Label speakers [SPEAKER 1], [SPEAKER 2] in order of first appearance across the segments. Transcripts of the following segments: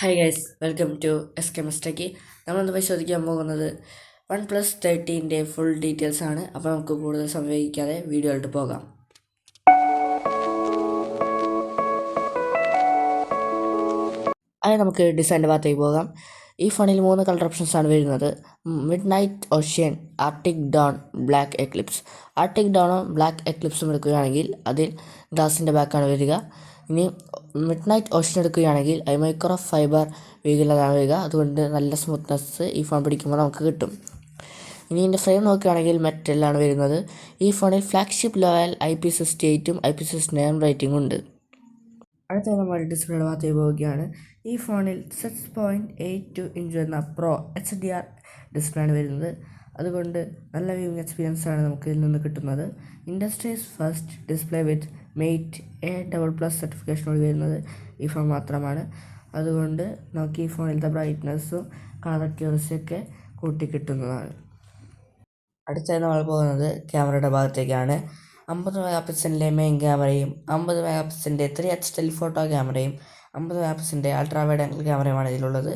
[SPEAKER 1] Hi guys welcome to S K നമ്മൾ നമ്മളിന്ന് പരിശോധിക്കാൻ പോകുന്നത് വൺ പ്ലസ് തേർട്ടീന്റെ ഫുൾ ഡീറ്റെയിൽസ് ആണ്. അപ്പോൾ നമുക്ക് കൂടുതൽ സംവേദിക്കാതെ വീഡിയോയിലോട്ട് പോകാം. അത് നമുക്ക് ഡിസൈന്റെ ഭാഗത്തേക്ക് പോകാം. ഈ ഫണിൽ മൂന്ന് കളർ ഓപ്ഷൻസ് ആണ് വരുന്നത്. Midnight ocean arctic dawn black eclipse arctic ഡോണും black എക്ലിപ്സും എടുക്കുകയാണെങ്കിൽ അതിൽ ഗ്ലാസിന്റെ ബാക്കാണ് വരിക. ഇനി മിഡ് നൈറ്റ് ഓഷൻ എടുക്കുകയാണെങ്കിൽ ഐ മൈക്രോ ഫൈബർ വീഗിലാണ് വരിക. അതുകൊണ്ട് നല്ല സ്മൂത്ത്നെസ് ഈ ഫോൺ പിടിക്കുമ്പോൾ നമുക്ക് കിട്ടും. ഇനി ഇതിന്റെ ഫ്രെയിം നോക്കുകയാണെങ്കിൽ മെറ്റലാണ് വരുന്നത്. ഈ ഫോണിൽ ഫ്ലാഗ്ഷിപ്പ് ലോയൽ ഐ പി സിക്സ്റ്റി എയ്റ്റും ഐ പി സിക്സ് നയൻ റേറ്റിംഗും ഉണ്ട്. അടുത്ത നമ്മൾ ഡിസ്പ്ലേ ഭാഗത്തേക്ക് പോവുകയാണ്. ഈ ഫോണിൽ six point eight two inch എന്ന pro H D R display ആണ് വരുന്നത്. അതുകൊണ്ട് നല്ല വ്യൂവിങ് എക്സ്പീരിയൻസ് ആണ് നമുക്ക് ഇതിൽ നിന്ന് കിട്ടുന്നത്. Industry's first display with mate A double plus സർട്ടിഫിക്കേഷനോട് വരുന്നത് ഈ ഫോൺ മാത്രമാണ്. അതുകൊണ്ട് നമുക്ക് ഈ ഫോണിലത്തെ ബ്രൈറ്റ്നസ്സും കളർ ക്യൂറിസിയൊക്കെ കൂട്ടി കിട്ടുന്നതാണ്. അടുത്തായി നമ്മൾ പോകുന്നത് ക്യാമറയുടെ ഭാഗത്തേക്കാണ്. അമ്പത് മെഗാ പിക്സലിന്റെ മെയിൻ ക്യാമറയും അമ്പത് മെഗാ പിക്സലിന്റെ ത്രീ എച്ച് ടെലിഫോട്ടോ ക്യാമറയും അമ്പത് മെഗാ പിക്സലിന്റെ അൾട്രാ വൈഡ് ആംഗിൾ ക്യാമറയുമാണ് ഇതിലുള്ളത്.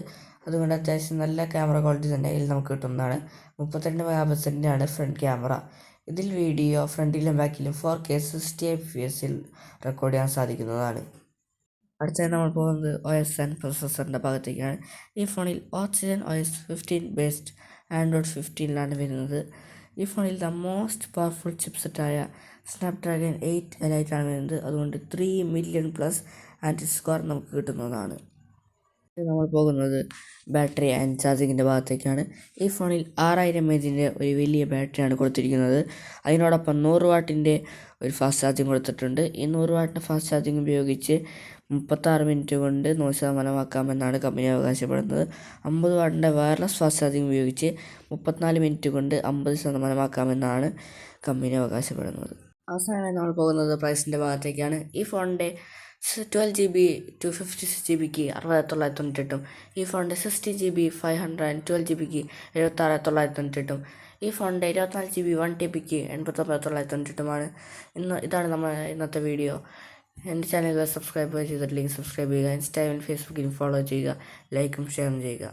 [SPEAKER 1] അതുകൊണ്ട് അത്യാവശ്യം നല്ല ക്യാമറ ക്വാളിറ്റി തന്നെ ഇതിൽ നമുക്ക് കിട്ടുന്നതാണ്. മുപ്പത്തിരണ്ട് മെഗാ ആണ് ഫ്രണ്ട് ക്യാമറ. ഇതിൽ വീഡിയോ ഫ്രണ്ടിലും ബാക്കിലും four K sixty F P എസിൽ റെക്കോർഡ് ചെയ്യാൻ സാധിക്കുന്നതാണ്. അടുത്തത് നമ്മൾ പോകുന്നത് ഒ എസ് എൻ പ്രൊസസ്സറിന്റെ ഭാഗത്തേക്കാണ്. ഈ ഫോണിൽ Oxygen O S fifteen based Android ഫിഫ്റ്റീനിലാണ് വരുന്നത്. ഈ ഫോണിൽ ദ മോസ്റ്റ് പവർഫുൾ ചിപ്സെറ്റായ സ്നാപ്ഡ്രാഗൺ എയ്റ്റ് എലൈറ്റാണ് വരുന്നത്. അതുകൊണ്ട് three million plus anti score നമുക്ക് കിട്ടുന്നതാണ്. നമ്മൾ പോകുന്നത് ബാറ്ററി ആൻഡ് ചാർജിങ്ങിന്റെ ഭാഗത്തേക്കാണ്. ഈ ഫോണിൽ ആറായിരം എച്ചിന്റെ ഒരു വലിയ ബാറ്ററിയാണ് കൊടുത്തിരിക്കുന്നത്. അതിനോടൊപ്പം നൂറ് വാട്ടിന്റെ ഒരു ഫാസ്റ്റ് ചാർജിങ് കൊടുത്തിട്ടുണ്ട്. ഈ നൂറ് വാട്ടിന്റെ ഫാസ്റ്റ് ചാർജിങ് ഉപയോഗിച്ച് മുപ്പത്താറ് മിനിറ്റ് കൊണ്ട് നൂറ് ശതമാനമാക്കാമെന്നാണ് കമ്പനി അവകാശപ്പെടുന്നത്. അമ്പത് വാട്ടിന്റെ വയർലെസ് ഫാസ്റ്റ് ചാർജിങ് ഉപയോഗിച്ച് മുപ്പത്തിനാല് മിനിറ്റ് കൊണ്ട് അമ്പത് ശതമാനമാക്കാമെന്നാണ് കമ്പനി അവകാശപ്പെടുന്നത്. അവസാനമായി നമ്മൾ പോകുന്നത് പ്രൈസിന്റെ ഭാഗത്തേക്കാണ്. ഈ ഫോണിന്റെ twelve G B two fifty six G ബിക്ക് അറുപത് തൊള്ളായിരത്തി തൊണ്ണൂറ്റെട്ടും ഈ ഫോണിന്റെ sixty G B five hundred and twelve G ബിക്ക് എഴുപത്താറ് തൊള്ളായിരത്തി തൊണ്ണൂറ്റെട്ടും ഈ ഫോണിന്റെ ഇരുപത്തിനാല് ജി ബി വൺ ടി ബിക്ക് എൺപത്തൊമ്പത് തൊള്ളായിരത്തി തൊണ്ണൂറ്റെട്ടുമാണ് ഇന്ന് ഇതാണ് നമ്മൾ ഇന്നത്തെ വീഡിയോ എന്റെ ചാനൽ സബ്സ്ക്രൈബ് ചെയ്തിട്ടില്ലെങ്കിൽ സബ്സ്ക്രൈബ് ചെയ്യുക ഇൻസ്റ്റാഗ്രാമിൽ ഫേസ്ബുക്കിൽ ഫോളോ ചെയ്യുക ലൈക്കും ഷെയറും ചെയ്യുക.